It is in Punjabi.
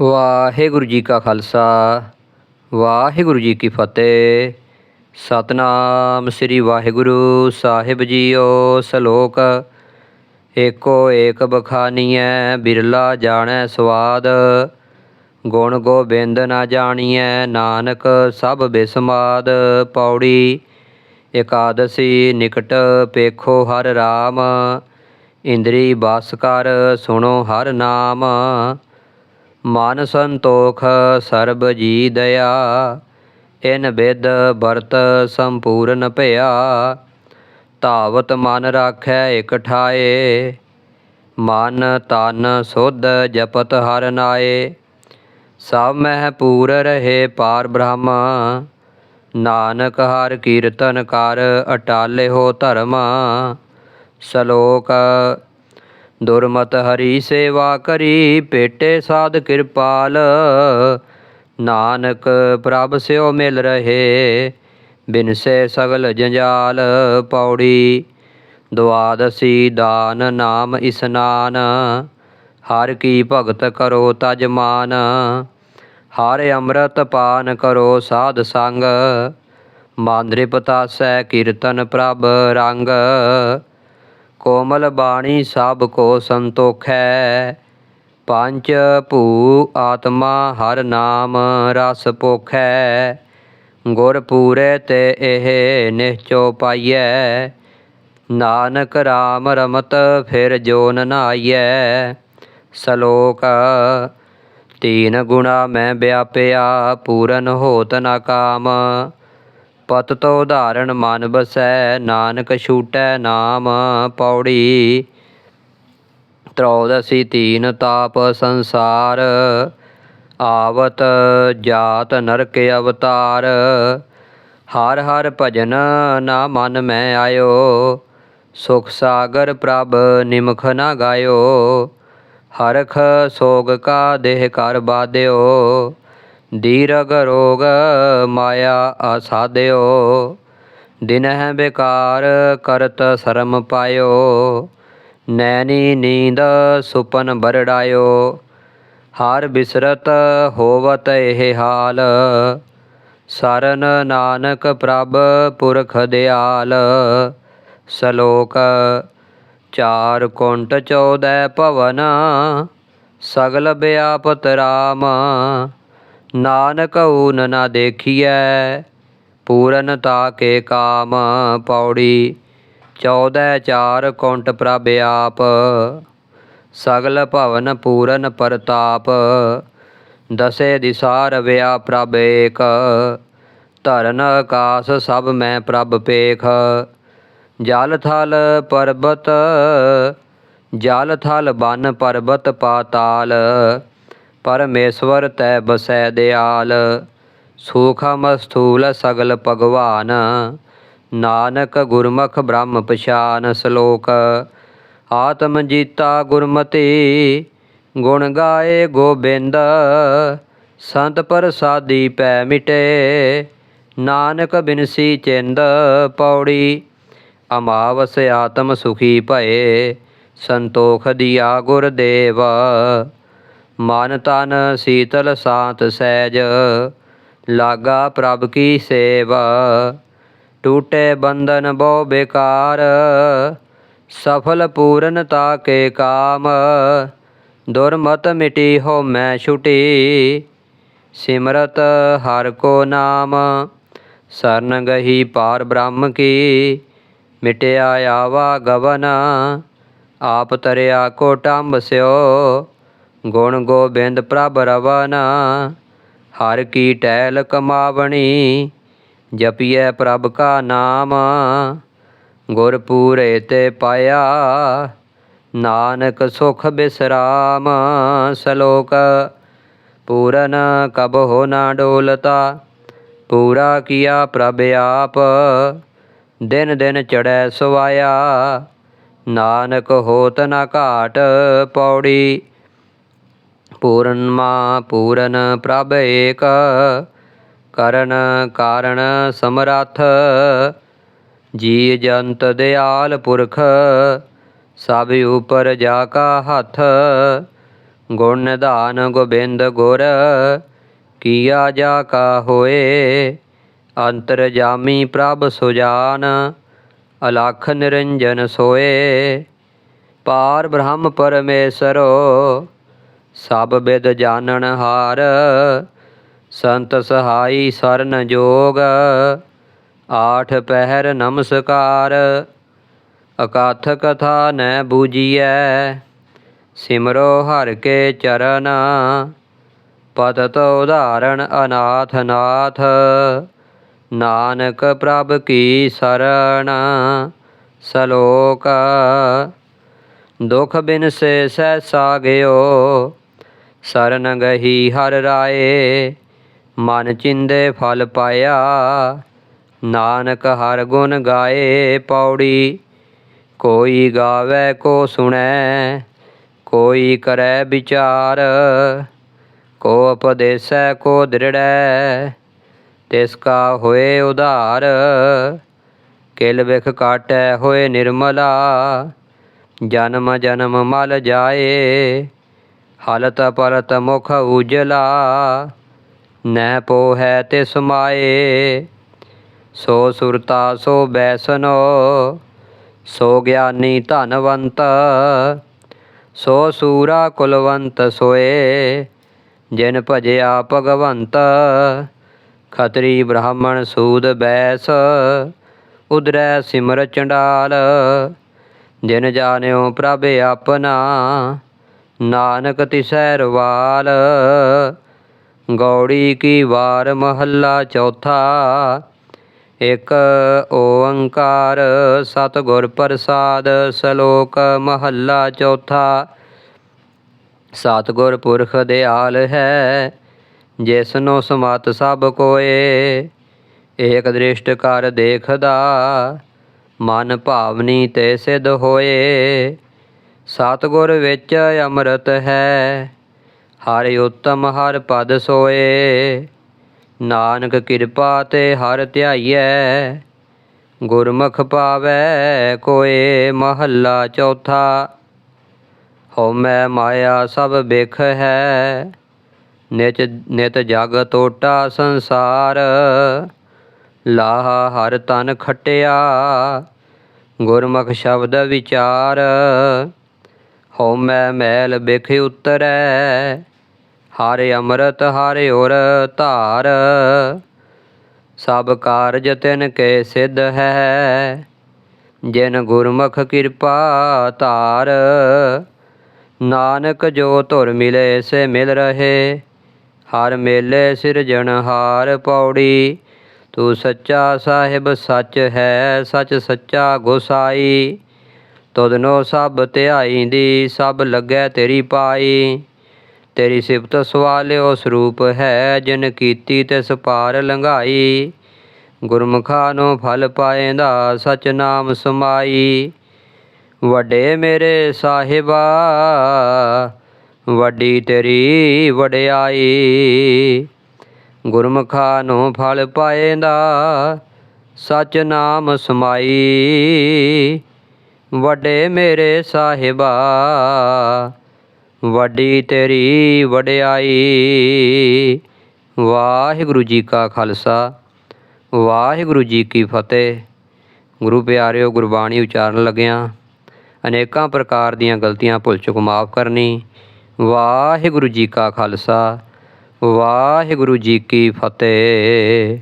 ਵਾਹਿਗੁਰੂ ਜੀ ਕਾ ਖਾਲਸਾ, ਵਾਹਿਗੁਰੂ ਜੀ ਕੀ ਫਤਿਹ। ਸਤਨਾਮ ਸ੍ਰੀ ਵਾਹਿਗੁਰੂ ਸਾਹਿਬ ਜੀਓ ਸ਼ਲੋਕ। ਏਕੋ ਏਕ ਬਖਾਨੀਐ, ਬਿਰਲਾ ਜਾਣੈ ਸਵਾਦ। ਗੁਣ ਗੋਬਿੰਦ ਨਾ ਜਾਣੀਐ, ਨਾਨਕ ਸਭ ਬਿਸਮਾਦ। ਪੌੜੀ ਇਕਾਦਸੀ ਨਿਕਟ ਪੇਖੋ ਹਰ ਰਾਮ। ਇੰਦਰੀ ਬਸ ਕਰ ਸੁਣੋ ਹਰ ਨਾਮ। ਮਨ ਸੰਤੋਖ ਸਰਬ ਜੀ ਦਇਆ। ਇਨ ਬਿਦ ਵਰਤ ਸੰਪੂਰਨ ਭਇਆ। ਧਾਵਤ ਮਨ ਰਾਖੈ ਇਕਠਾਏ ਮਨ ਤਨ ਸੁਧ ਜਪਤ ਹਰ ਨਾਏ। ਸਭ ਮਹਿ ਪੂਰ ਰਹੇ ਪਾਰ ਬ੍ਰਹਮ। ਨਾਨਕ ਹਰ ਕੀਰਤਨ ਕਰ ਅਟਾਲੇ ਹੋ ਧਰਮ। ਸ਼ਲੋਕ ਦੁਰਮਤ ਹਰੀ ਸੇਵਾ ਕਰੀ ਭੇਟੇ ਸਾਧ ਕਿਰਪਾਲ। ਨਾਨਕ ਪ੍ਰਭ ਸਿਓ ਮਿਲ ਰਹੇ ਬਿਨਸੇ ਸਗਲ ਜੰਜਾਲ ਪੌੜੀ। ਦੁਆਦਸੀ ਦਾਨ ਨਾਮ ਇਸਨਾਨ ਹਰ ਕੀ ਭਗਤ ਕਰੋ ਤਜ ਮਾਨ। ਹਰ ਅੰਮ੍ਰਿਤ ਪਾਨ ਕਰੋ ਸਾਧ ਸੰਗ ਮਾਂਦਰੇ ਪਤਾਸੈ ਕੀਰਤਨ ਪ੍ਰਭ ਰੰਗ। ਕੋਮਲ ਬਾਣੀ ਸਭ ਕੋ ਸੰਤੋਖੈ। ਪੰਜ ਭੂ ਆਤਮਾ ਹਰ ਨਾਮ ਰਸ ਪੋਖੈ। ਗੁਰ ਪੂਰੇ ਤੇ ਇਹ ਨਿਹਚੋ ਪਾਈਐ। ਨਾਨਕ RAM ਰਮਤ ਫਿਰ ਜੋ ਨਨਾਈਐ ਸ਼ਲੋਕ, ਤੀਨ ਗੁਣਾ ਮੈਂ ਵਿਆਪਿਆ, ਪੂਰਨ ਹੋਤ ਨਾ ਕਾਮ। ਪਤ ਤੋ ਉਦਾਹਰਣ ਮਨ ਬਸੈ, ਨਾਨਕ ਛੂਟੈ ਨਾਮ ਪੌੜੀ। ਤ੍ਰੋਦਸੀ ਤੀਨ ਤਾਪ ਸੰਸਾਰ, ਆਵਤ ਜਾਤ ਨਰਕ ਅਵਤਾਰ। ਹਰ ਹਰ ਭਜਨ ਨਾ ਮਨ ਮੈਂ ਆਇਓ, ਸੁਖ ਸਾਗਰ ਪ੍ਰਭ ਨਿਮਖ ਨਾ ਗਾਇਓ। ਹਰਖ ਸੋਗ ਕਾ ਦੇਹ ਕਰ ਬਾਧਿਓ। ਦੀਰਗ ਰੋਗ ਮਾਇਆ ਆਸਾਦਿਓ ਦਿਨਹਿ ਬੇਕਾਰ ਕਰਤ ਸ਼ਰਮ ਪਾਇਓ, ਨੈਣੀ ਨੀਂਦ ਸੁਪਨ ਬਰੜਾਇਓ, ਹਾਰ ਬਿਸਰਤ ਹੋਵਤ ਇਹ ਹਾਲ, ਸਰਨ ਨਾਨਕ ਪ੍ਰਭ ਪੁਰਖ ਦਿਆਲ, ਸ਼ਲੋਕ ਚਾਰ ਕੁੰਟ ਚੌਦੈ ਭਵਨ, ਸਗਲ ਵਿਆਪਤ ਰਾਮ ਨਾਨਕ ਊਨ ਨਾ ਦੇਖੀਐ, ਪੂਰਨ ਤਾ ਕੇ ਕਾਮ ਪੌੜੀ। ਚੌਦੈ ਚਾਰ ਕੁੰਟ ਪ੍ਰਭ ਆਪ, ਸਗਲ ਭਵਨ ਪੂਰਨ ਪ੍ਰਤਾਪ। ਦਸੇ ਦਿਸਾ ਰਵਿਆ ਪ੍ਰਭ ਏਕ, ਧਰਨ ਆਕਾਸ ਸਭ ਮੈਂ ਪ੍ਰਭ ਪੇਖ। ਜਲ ਥਲ ਪਰਬਤ, ਜਲ ਥਲ ਬਨ ਪਰਬਤ ਪਾਤਾਲ। ਪਰਮੇਸ਼ਵਰ ਤੈ ਬਸੈ ਦਿਆਲ, ਸੂਖਮ ਸਥੂਲ ਸਗਲ ਭਗਵਾਨ। ਨਾਨਕ ਗੁਰਮੁਖ ਬ੍ਰਹਮ ਪਛਾਨ ਸ਼ਲੋਕ, ਆਤਮ ਜੀਤਾ ਗੁਰਮਤੀ, ਗੁਣ ਗਾਏ ਗੋਬਿੰਦ। ਸੰਤ ਪ੍ਰਸਾਦੀ ਪੈ ਮਿਟੇ, ਨਾਨਕ ਬਿਨਸੀ ਚਿੰਦ ਪੌੜੀ। ਅਮਾਵਸ ਆਤਮ ਸੁਖੀ ਭਏ, ਸੰਤੋਖ ਦੀਆ ਗੁਰਦੇਵ। ਮਨ ਤਨ ਸੀਤਲ ਸਾਤ ਸਹਿਜ, ਲਾਗਾ ਪ੍ਰਭ ਕੀ ਸੇਵਾ। ਟੂਟੇ ਬੰਧਨ ਬਹੁ ਬੇਕਾਰ, ਸਫਲ ਪੂਰਨਤਾ ਕੇ ਕਾਮ। ਦੁਰਮਤ ਮਿਟੀ ਹੋ ਮੈਂ ਛੁਟੀ, ਸਿਮਰਤ ਹਰ ਕੋ ਨਾਮ। ਸਰਨ ਗਹੀ ਪਾਰ ਬ੍ਰਹਮ ਕੀ, ਮਿਟਿਆ ਆਵਾ ਗਵਨ। ਆਪ ਤਰਿਆ ਕੋ ਟੰਬ ਸਿਓ ਗੁਣ ਗੋਬਿੰਦ ਪ੍ਰਭ ਰਵਨ, ਹਰ ਕੀ ਟਹਿਲ ਕਮਾਵਣੀ, ਜਪੀਐ ਪ੍ਰਭ ਕਾ ਨਾਮ। ਗੁਰ ਪੂਰੇ ਤੇ ਪਾਇਆ, ਨਾਨਕ ਸੁਖ ਬਿਸਰਾਮ। ਸ਼ਲੋਕ, ਪੂਰਨ ਕਬ ਹੋ ਨਾ ਡੋਲਤਾ, ਪੂਰਾ ਕੀਆ ਪ੍ਰਭ ਆਪ। ਦਿਨ ਦਿਨ ਚੜੈ ਸਵਾਇਆ, ਨਾਨਕ ਹੋਤ ਨਾ ਘਾਟ ਪੌੜੀ। ਪੂਰਨਮਾ ਪੂਰਨ ਪ੍ਰਭ ਏਕ, ਕਰਨ ਕਾਰਣ ਸਮਰੱਥ ਜੀ ਜੰਤ ਦਿਆਲ ਪੁਰਖ, ਸਭ ਉਪਰ ਜਾ ਕਾ ਹੱਥ, ਗੁਣ ਨਿਧਾਨ ਗੋਬਿੰਦ ਗੁਰ, ਕੀਆ ਜਾ ਕਾ ਹੋਏ, ਅੰਤਰ ਜਾਮੀ ਪ੍ਰਭ ਸੁਜਾਨ, ਅਲਖ ਨਿਰੰਜਨ ਸੋਏ। ਪਾਰ ਬ੍ਰਹਮ ਪਰਮੇਸ਼ਰੋ ਸਭ ਵਿਦ ਜਾਣਨ ਹਾਰ, ਸੰਤ ਸਹਾਈ ਸਰਨ ਜੋਗ, ਆਠ ਪਹਿਰ ਨਮਸਕਾਰ, ਅਕਾਥ ਕਥਾ ਨੈ ਬੂਜੀਐ, ਸਿਮਰੋ ਹਰ ਕੇ ਚਰਨ ਪਤਤ ਉਦਾਹਰਣ ਅਨਾਥ ਨਾਥ, ਨਾਨਕ ਪ੍ਰਭ ਕੀ ਸਰਣ ਸਲੋਕ, ਦੁਖ ਬਿਨ ਸੇ ਸਹਿਸਾ ਗਿਓ ਸਰਨ ਗਹੀ ਹਰ ਰਾਏ। ਮਨ ਚਿੰਦੇ ਫਲ ਪਾਇਆ, ਨਾਨਕ ਹਰ ਗੁਣ ਗਾਏ ਪੌੜੀ। ਕੋਈ ਗਾਵੇ ਕੋ ਸੁਣੈ, ਕੋਈ ਕਰੈ ਵਿਚਾਰ। ਕੋ ਉਪਦੇਸੈ, ਕੋ ਦ੍ਰਿੜੈ, ਤਿਸ ਕਾ ਹੋਏ ਉਧਾਰ। ਕਿਲ ਵਿਖ ਕਾਟੈ ਹੋਏ ਨਿਰਮਲਾ, ਜਨਮ ਜਨਮ ਮਲ ਜਾਏ। ਹਲਤ ਪਰਤ ਮੁਖ ਉਜਲਾ, ਨਹਿ ਪੋ ਹੈ ਤੇ ਸਮਾਏ ਸੋ ਸੁਰਤਾ ਸੋ ਬੈਸਨੋ, ਸੋ ਗਿਆਨੀ ਧਨਵੰਤ, ਸੋ ਸੂਰਾ ਕੁਲਵੰਤ ਸੋਏ। ਜਿਨ ਭਜਿਆ ਭਗਵੰਤ, ਖਤਰੀ ਬ੍ਰਾਹਮਣ ਸੂਦ ਬੈਸ ਉਦਰੈ ਸਿਮਰ ਚੰਡਾਲ। ਜਿਨ ਜਾਣਿਓ ਪ੍ਰਭ ਆਪਣਾ ਨਾਨਕ ਤਿਸੈ ਰਵਾਲ ਗੌੜੀ ਕੀ ਵਾਰ ਮਹੱਲਾ ਚੌਥਾ। ਇੱਕ ਓੰਕਾਰ ਸਤਿਗੁਰ ਪ੍ਰਸਾਦ ਸ਼ਲੋਕ ਮਹੱਲਾ ਚੌਥਾ। ਸਤਿਗੁਰ ਪੁਰਖ ਦਿਆਲ ਹੈ, ਜਿਸਨੋ ਸਮਤ ਸਭ ਕੋਏ। ਏਕ ਦ੍ਰਿਸ਼ਟ ਕਰ ਦੇਖਦਾ, ਮਨ ਭਾਵਨੀ ਤੇ ਸਿਧ ਹੋਏ। ਸਤਿਗੁਰ ਵਿੱਚ ਅੰਮ੍ਰਿਤ ਹੈ, ਹਰ ਉਤਮ ਹਰ ਪਦ ਸੋਏ। ਨਾਨਕ ਕਿਰਪਾ ਤੇ ਹਰ ਧਿਆਈਐ, ਗੁਰਮੁਖ ਪਾਵੈ ਕੋਏ ਮਹੱਲਾ ਚੌਥਾ। ਹਉਮੈ ਮਾਇਆ ਸਭ ਬਿਖ ਹੈ, ਨਿਤ ਨਿਤ ਜਗ ਟੋਟਾ ਸੰਸਾਰ। ਲਾਹ ਹਰ ਤਨ ਖਟਿਆ, ਗੁਰਮੁਖ ਸ਼ਬਦ ਵਿਚਾਰ। ਹਉਮੈ ਮੈਲ ਬਿਖ ਉਤਰੈ, ਹਰ ਅੰਮ੍ਰਿਤ, ਹਰ ਔਰ ਧਾਰ। ਸਭ ਕਾਰਜ ਤਿਨ ਕੇ ਸਿੱਧ ਹੈ, ਜਿਨ ਗੁਰਮੁਖ ਕਿਰਪਾ ਧਾਰ। ਨਾਨਕ ਜੋ ਧੁਰ ਮਿਲੇ ਸੇ ਮਿਲ ਰਹੇ, ਹਰ ਮੇਲੇ ਸਿਰਜਣਹਾਰ ਪੌੜੀ। ਤੂੰ ਸੱਚਾ ਸਾਹਿਬ ਸੱਚ ਹੈ, ਸੱਚ ਸੱਚਾ ਗੁਸਾਈ। ਤੁਧਨੋ ਸਭ ਧਿਆਈ ਦੀ, ਸਭ ਲੱਗੈ ਤੇਰੀ ਪਾਈ। ਤੇਰੀ ਸਿਫਤ ਸਵਾਲਿਓ ਸਰੂਪ ਹੈ, ਜਿਨ ਕੀਤੀ ਤਿਸ ਪਾਰ ਲੰਘਾਈ। ਗੁਰਮੁਖਾ ਨੂੰ ਫਲ ਪਾਏਂਦਾ, ਸਚ ਨਾਮ ਸਮਾਈ। ਵੱਡੇ ਮੇਰੇ ਸਾਹਿਬਾ, ਵੱਡੀ ਤੇਰੀ ਵਡਿਆਈ। ਗੁਰਮੁਖਾ ਨੂੰ ਫਲ ਪਾਏਂਦਾ, ਸਚ ਨਾਮ ਸਮਾਈ। ਵੱਡੇ ਮੇਰੇ ਸਾਹਿਬਾ, ਵੱਡੀ ਤੇਰੀ ਵਡਿਆਈ। ਵਾਹਿਗੁਰੂ ਜੀ ਕਾ ਖਾਲਸਾ, ਵਾਹਿਗੁਰੂ ਜੀ ਕੀ ਫਤਿਹ। ਗੁਰੂ ਪਿਆਰਿਓ, ਗੁਰਬਾਣੀ ਉਚਾਰਨ ਲੱਗਿਆਂ, ਅਨੇਕਾਂ ਪ੍ਰਕਾਰ ਦੀਆਂ ਗਲਤੀਆਂ ਭੁੱਲ ਚੁੱਕ ਮਾਫ ਕਰਨੀ। ਵਾਹਿਗੁਰੂ ਜੀ ਕਾ ਖਾਲਸਾ, ਵਾਹਿਗੁਰੂ ਜੀ ਕੀ ਫਤਿਹ।